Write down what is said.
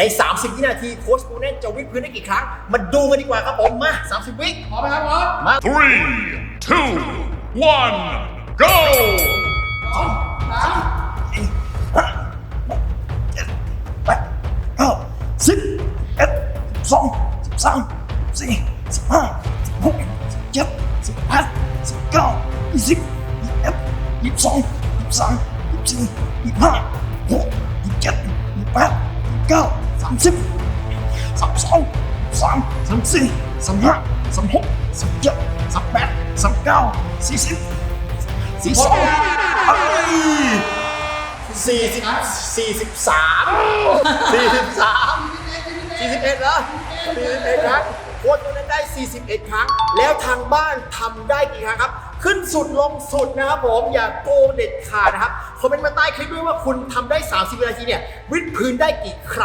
ใน 30 วินาทีโค้ชปูเน่จะวิดพื้นได้กี่ครั้ง มาดูกันดีกว่าครับผมมา 30 วิพร้อมไหมครับพร้อมมา Three, two, one, go! สองสามแปดเก้าสิบเอ็ดสองสิบสามสี่สิบห้าสิบหกสิบเจ็ดสิบแปดสิบเก้ายี่สิบยี่สิบเอ็ดยี่สิบสองยี่สิบสามยี่สิบสี่ยี่สิบห้า สามสิบสามสองสามสามสี่สามห้าสามหกสามเจ็ดสามแปดสามเก้าสี่สิบสี่สองเอ้ยสี่สิบสี่สิบสามสี่สิบสามสี่สิบเอ็ดเหรอสี่สิบเอ็ดครั้งโค้ชคนนั้นได้ 41 ครั้ง แล้วทางบ้านทำได้กี่ครั้งครับ ขึ้นสุดลงสุดนะครับผม อย่าโกงเด็ดขาดนะครับคอมเมนต์มาใต้คลิปด้วยว่าคุณทำได้ 30 วินาทีเนี่ยวิดพื้นได้กี่ครั้ง